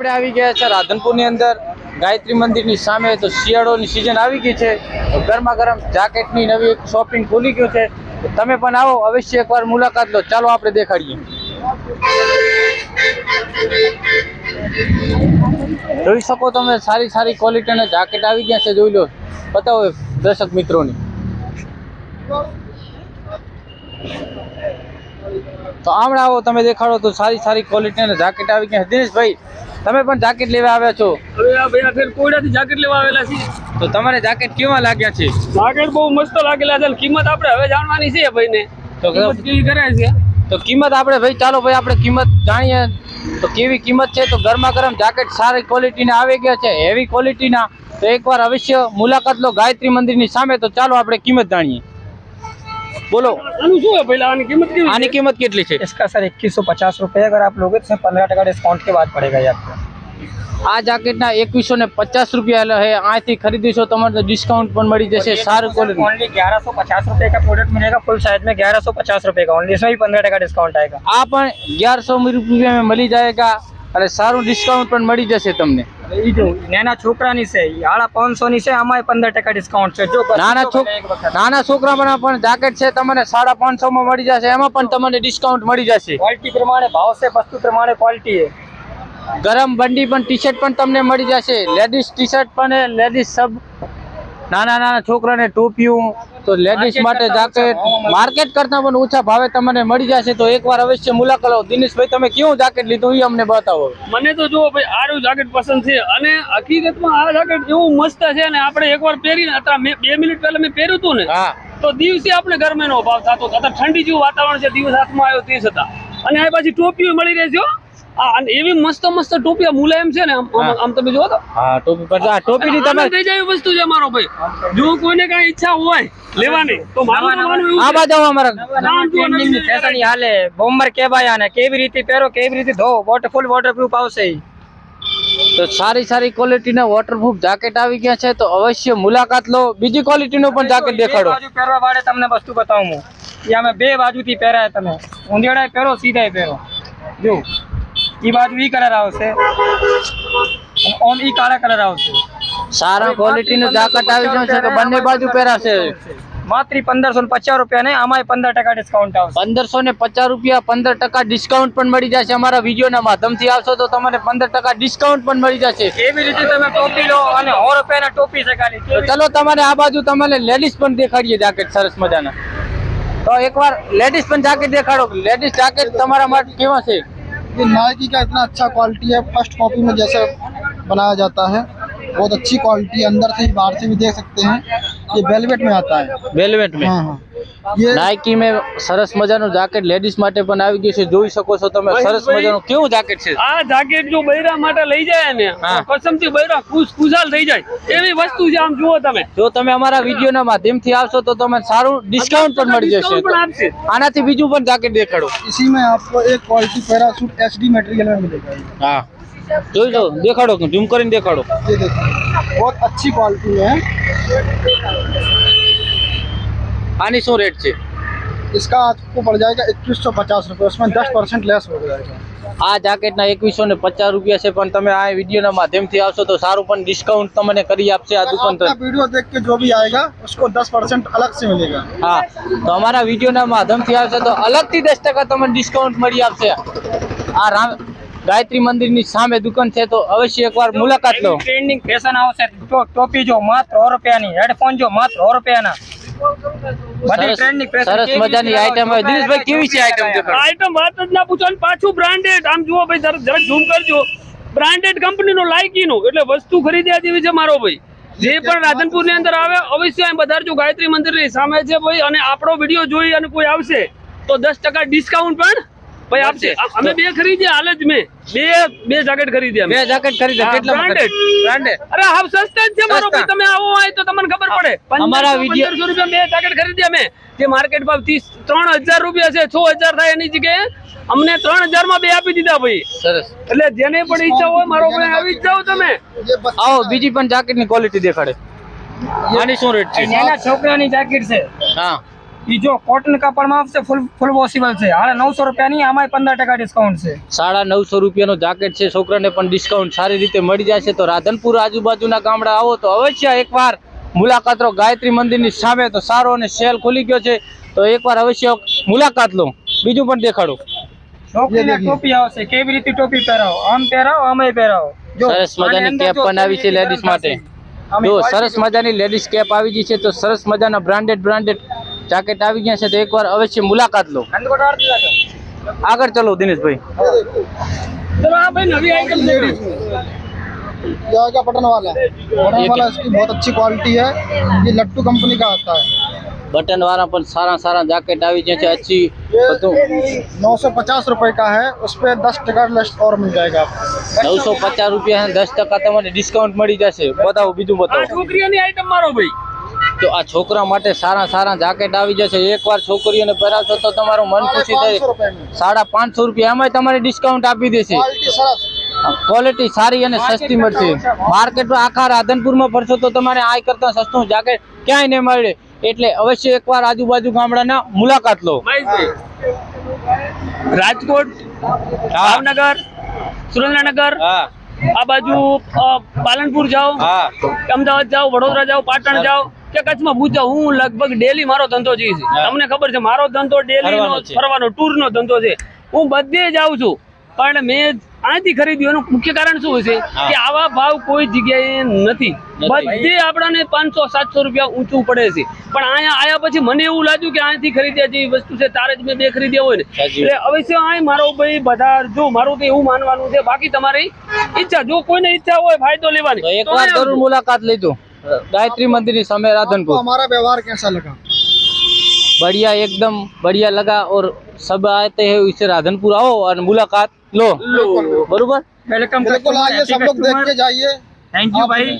આપણે આવી ગયા છે રાધનપુરની અંદર. ગાયત્રી મંદિરની સામે તો શિયાળોની સિઝન આવી ગઈ છે. ગરમા ગરમ જાકેટની નવી શોપિંગ ખુલી ગયું છે. તમે પણ આવો, અવશ્ય એકવાર મુલાકાત લો. ચાલો આપણે દેખાડીએ. જોઈ શકો તમે, સારી સારી ક્વોલિટીના જાકેટ આવી ગયા છે. જોઈ લો. બતાવો દર્શક મિત્રોને. તો આમણા આવો તમે દેખાડો તો સારી સારી ક્વોલિટીના જાકેટ આવી ગયા. દિનેશભાઈ તમે પણ જાકેટ લેવા આવ્યા છો? હવે આ ભાઈ કોયડાથી જાકેટ લેવા આવેલા છે તો તમારે જાકેટ કેવા લાગ્યા છે? જાકેટ બહુ મસ્ત લાગેલા છે કિંમત આપણે હવે જાણવાની છે ભાઈને. તો કેવી કરે છે? તો કિંમત આપણે ભાઈ ચાલો ભાઈ આપણે કિંમત જાણીએ. તો કેવી કિંમત છે? તો ગરમા ગરમ જાકેટ સારી ક્વોલિટીના આવી ગયા છે હેવી ક્વોલિટીના તો એકવાર અવશ્ય મુલાકાત લો ગાયત્રી મંદિરની સામે. તો ચાલો આપણે કિંમત જાણીએ. બોલો આનું શું છે પહેલા આની કિંમત કેવી આની છે કિંમત કેટલી છે इसका सर इक्कीस सौ पचास रुपये अगर आप लोगे तो इसमें पंद्रह टका डिस्काउंट के बाद पड़ेगा ये आपको આ જાકેટના એકવીસો ને પચાસ રૂપિયા હે અહીંથી ખરીદીશો તમારે ડિસ્કાઉન્ટ પણ મળી જશે સારું ક્વોલિટી ओनली ग्यारह सौ पचास रुपये का प्रोडक्ट मिलेगा फुल साइज में ग्यारह सौ पचास रुपये का ओनली इसमें भी पंद्रह टका डिस्काउंट आएगा આ પણ અગિયારસો રૂપિયામાં મળી જાયગા અને સારું ડિસ્કાઉન્ટ પણ મળી જશે તમને નાના છોકરાની છે આળા પાંચસો છે આમાં પંદર ટકા ડિસ્કાઉન્ટ છે. નાના છોકરા નાના છોકરા પણ જાકેટ છે તમને સાડા પાંચસો મળી જશે એમાં પણ તમને ડિસ્કાઉન્ટ મળી જશે. ક્વોલિટી પ્રમાણે ભાવ વસ્તુ પ્રમાણે ક્વોલિટી ગરમ બંડી પણ ટી શર્ટ પણ તમને મળી જશે. લેડીઝ ટી શર્ટ પણ લેડીઝ સબ નાના નાના છોકરાને ટોપિયું તો લેડીઝ માટે જાકેટ માર્કેટ કરતાં પણ ઓછા ભાવે તમને મળી જશે. તો એકવાર અવશ્ય મુલાકાત લો. દિનેશભાઈ તમે કેવું જાકેટ લીધું? એ અમને બતાવો. મને તો જુઓ ભાઈ આરું જાકેટ પસંદ છે. અને હકીકતમાં આ જાકેટ એવું મસ્ત છે ને આપણે એકવાર પહેરીને અત્યારે મેં બે મિનિટ પહેલા મેં પહેર્યું હતું ને હા. તો દિવસે આપણે ગરમીનો ભાવ થતો હતો. અત્યારે ઠંડી જેવું વાતાવરણ છે દિવસ હાથમાં આવ્યો તે છતાં. અને આ પાછી ટોપીઓ મળી રહે છે હો. આ અને એવી મસ્ત મસ્ત ટોપીઓ મુલાયમ છે ને આમ તમે જોવો તો. હા ટોપી પર આ ટોપી ની તમે થઈ જાય વસ્તુ છે મારો ભાઈ. જો કોઈને કઈ ઈચ્છા હોય લેવાની તો મારું માનવું એવું આ બાજુ અમારા નામ નવી નવી ફેશન હાલે. બોમ્બર કેવાય આને. કેવી રીતે પહેરો કેવી રીતે ધો. વોટર ફૂલ વોટરપ્રૂફ આવશે. તો સારી સારી ક્વોલિટીના વોટરપ્રૂફ જાકેટ આવી ગયા છે તો અવશ્ય મુલાકાત લો. બીજી ક્વોલિટીનું પણ જાકેટ દેખાડો. બાજુ પહેરવા વાળે તમને વસ્તુ બતાવું હું. એ અમે બે બાજુથી પહેરાય તમે. ઊંધિયાળાએ પહેરો સીધા પહેરો. જો ઈ બાજુ ઈ કલર આવશે. ઓમ ઈ કાળા કલર આવશે. સારા ક્વોલિટીનું જાકેટ આવી જશે તો બંને બાજુ પહેરાશે. માત્ર પંદરસો પચાસ રૂપિયા ને આમાં પંદર ટકા ડિસ્કાઉન્ટ આવશે. પંદરસો ને પચાસ રૂપિયા પંદર ટકા ડિસ્કાઉન્ટ પણ મળી જશે અમારા વિડીયોના માધ્યમથી. આવશો તો તમને પંદર ટકા ડિસ્કાઉન્ટ પણ મળી જશે. એવી રીતે તમે ટોપી લો અને સો રૂપિયાના ટોપી ખાલી ચલો તમારે આ બાજુ તમને લેડીઝ પણ દેખાડીએ જાકેટ સરસ મજાના. તો એકવાર લેડીઝ પણ જાકેટ દેખાડો. લેડીઝ જાકેટ તમારા માટે કેવા છે? ये नाइकी का इतना अच्छा क्वालिटी है फर्स्ट कॉपी में जैसे बनाया जाता है बहुत अच्छी क्वालिटी अंदर से ही बाहर से भी देख सकते हैं ये वेलवेट में आता है वेलवेट में हाँ हाँ નાઇકી મેં સરસ મજાનું જાકેટ લેડીઝ માટે પણ આવી ગયું છે જોઈ શકો છો તમે સરસ મજાનું કેવું જાકેટ છે આ જાકેટ જો બૈરા માટે લઈ જાય ને હા. કસમથી બૈરા ખુશ ખુશાલ થઈ જાય એવી વસ્તુ છે આમ જુઓ તમે જો તમે અમારા વિડીયોના માધ્યમથી આવશો તો તમને સારું ડિસ્કાઉન્ટ પણ મળી ડિસ્કાઉન્ટ પણ આપશે જશે આનાથી બીજું પણ જાકેટ દેખાડો इसी में आपको एक quality parachute H D material में मिलेगा ये। હા જોઈ લો દેખાડો ઝૂમ કરીને દેખાડો ये देखिए बहुत अच्छी क्वालिटी में है આની શું રેટ છે इसका आपको पड़ जाएगा इक्कीस सौ पचास रुपये उसमें दस परसेंट लेस हो जाएगा આ જાકેટના એકવીસો ને પચાસ રૂપિયા છે પણ તમે આ વિડીયોના માધ્યમથી આવશો તો સારું પણ ડિસ્કાઉન્ટ તમને કરી આપશે આ आपका દુકાન वीडियो देख के जो भी आएगा उसको दस परसेंट अलग से मिलेगा હા તો અમારા વિડીયોના માધ્યમથી આવશે તો અલગથી દસ ટકા તમને ડિસ્કાઉન્ટ મળી આપશે આ રામ ગાયત્રી મંદિરની સામે દુકાન છે તો અવશ્ય એકવાર મુલાકાત લો ટ્રેન્ડિંગ ફેશન આવશે તો ટોપી જો માત્ર સો રૂપિયાની હેડફોન જો માત્ર સો રૂપિયાના બધી ફેશન સરસ મજાની આઈટમ હોય. દિનેશભાઈ કેવી છે આઈટમ આઈટમ વાત જ ના પૂછો અને પાછું બ્રાન્ડેડ આમ જુઓ ભાઈ જરાક જરાક ઝૂમ કરજો. બ્રાન્ડેડ કંપનીનો લાયકીનું એટલે વસ્તુ ખરીદ્યા જેવી છે મારો ભાઈ. જે પણ રાધનપુરની અંદર આવે અવશ્ય અહીં પધારજો ગાયત્રી મંદિરની સામે છે ભાઈ અને આપણો વીડિયો જોઈ અને કોઈ આવશે તો દસ ટકા ડિસ્કાઉન્ટ પણ ભાઈ આપશે અમે બે ખરીદ્યા હાલ મેં. બે બે જેકેટ ખરીદ્યા બે જેકેટ ખરીદ્યા કેટલા બ્રાન્ડેડ. બ્રાન્ડેડ. અરે હા સસ્તા છે મારો ભાઈ તમે આવો હોય તો તમને ખબર પડે. અમારા વિડિયો 1500 રૂપિયા બે જેકેટ ખરીદ્યા મેં જે માર્કેટ ભાવ 30 3000 રૂપિયા છે 6000 થાય એની જગ્યાએ. અમને 3000 માં બે આપી દીધા ભાઈ. સરસ. એટલે જેને પણ ઈચ્છા હોય મારો ભાઈ આવી જાવ તમે. આવો બીજી પણ જેકેટની ક્વોલિટી દેખાડે આની શું રેટ છે? નાના છોકરાની જેકેટ છે. હા. એ જો કોટન કાપડમાં આવશે ફૂલ ફૂલ પોસિબલ છે. હાલે નવસો રૂપિયાની આમાંય પંદર ટકા ડિસ્કાઉન્ટ છે. સાડા નવસો રૂપિયાનો જાકેટ છે છોકરાને પણ ડિસ્કાઉન્ટ સારી રીતે મળી જશે. તો રાધનપુર આજુબાજુના ગામડા આવો તો અવશ્ય એકવાર મુલાકાત લો. ગાયત્રી મંદિરની સામે તો સારો અને સેલ ખુલી ગયો છે. તો એકવાર અવશ્ય મુલાકાત લો. બીજું પણ દેખાડો. છોકરીને ટોપી આવશે. કેવી રીતે ટોપી પહેરાવો? આમ પહેરાવો આમે પહેરાવો. સરસ મજાની કેપ પણ આવી છે લેડીઝ માટે. જો સરસ મજાની લેડીઝ કેપ આવી ગઈ છે તો સરસ મજાના બ્રાન્ડેડ બ્રાન્ડેડ જાકેટ આવી ગયા છે તો એકવાર અવશ્ય મુલાકાત લો અંદરકોટ આરતી રાખો. આગળ ચલો દિનેશભાઈ ચલો આ ભાઈ નવી આઈટમ છે ये आएगा बटन वाला बटन वाला इसकी बहुत अच्छी क्वालिटी है ये लट्टू कंपनी का आता है બટન વાળા પણ સારા સારા જાકેટ આવી ગયા છે અચ્છી બધું नौ सौ पचास रुपए का है उस पर दस टका लेस और मिल जाएगा आपको નવસો પચાસ રૂપિયા દસ ટકા તમને ડિસ્કાઉન્ટ મળી જશે બતાવો બીજું આ બતાવો છોકરીઓની આઈટમ મારો ભાઈ તો આ છોકરા માટે સારા સારા જાકેટ આવી જશે. એકવાર છોકરીઓને પહેરાવશો તો તમારું મન ખુશી થઈ સાડા પાંચસો રૂપિયા. એમાં તમારે ડિસ્કાઉન્ટ આપી દેશે. ક્વોલિટી સારી અને સસ્તી મળશે. માર્કેટ આખા રાધનપુરમાં ફરશો તો તમારે આ કરતાં સસ્તું જાકેટ ક્યાંય નહીં મળે. એટલે અવશ્ય એકવાર આજુબાજુ ગામડાના મુલાકાત લો. રાજકોટ ભાવનગર સુરેન્દ્રનગર આ બાજુ પાલનપુર જાઓ અમદાવાદ જાઓ વડોદરા જાઓ પાટણ જાઓ. કે કચ્છમાં પૂછો હું લગભગ ડેલી મારો ધંધો જે છે. તમને ખબર છે મારો ધંધો ડેલી નો ફરવાનો ટૂર નો ધંધો છે. હું બધે જાઉં છું. પણ મેં આથી ખરીદ્યું એનું મુખ્ય કારણ શું હશે? કે આવા ભાવ કોઈ જગ્યાએ નથી. બધે આપણાને પાંચસો સાતસો રૂપિયા ઊંચું પડે છે. પણ અહીંયા આયા પછી મને એવું લાગ્યું કે અહીંથી ખરીદ્યા જેવી વસ્તુ છે તારે જ મેં બે ખરીદ્યા હોય ને. એટલે અવશ્ય અહીં મારો ભાઈ બધા જો મારું તો એવું માનવાનું છે બાકી તમારી ઈચ્છા જો કોઈને ઈચ્છા હોય ફાયદો લેવાની એક વાર એકવાર જરૂર મુલાકાત લેજો. गायत्री मंदिर समय राधनपुर हमारा व्यवहार कैसा लगा? बढ़िया एकदम बढ़िया लगा और सब आते हैं इसे राधनपुर आओ और मुलाकात लो, लो। बरूबर? वेलकम बिल्कुल आइए सब लोग देख के जाइए। थैंक यू भाई